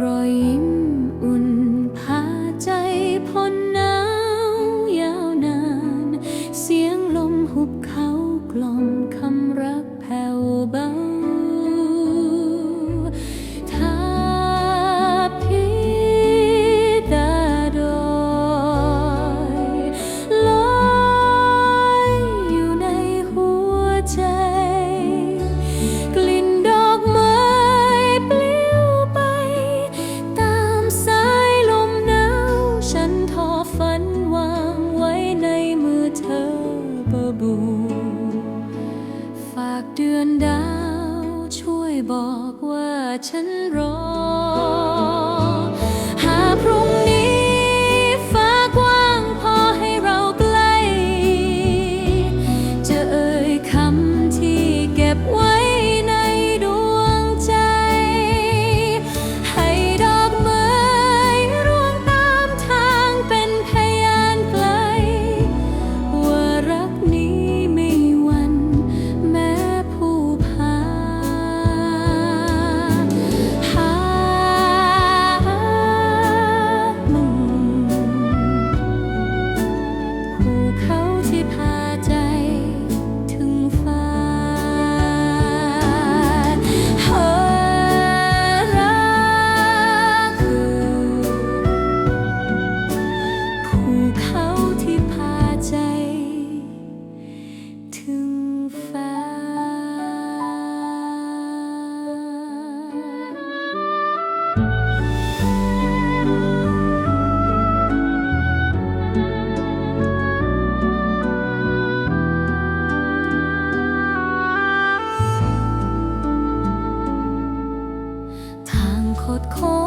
รอยยิ้มากเดือนดาว ช่วยบอกว่าฉันรอ ดค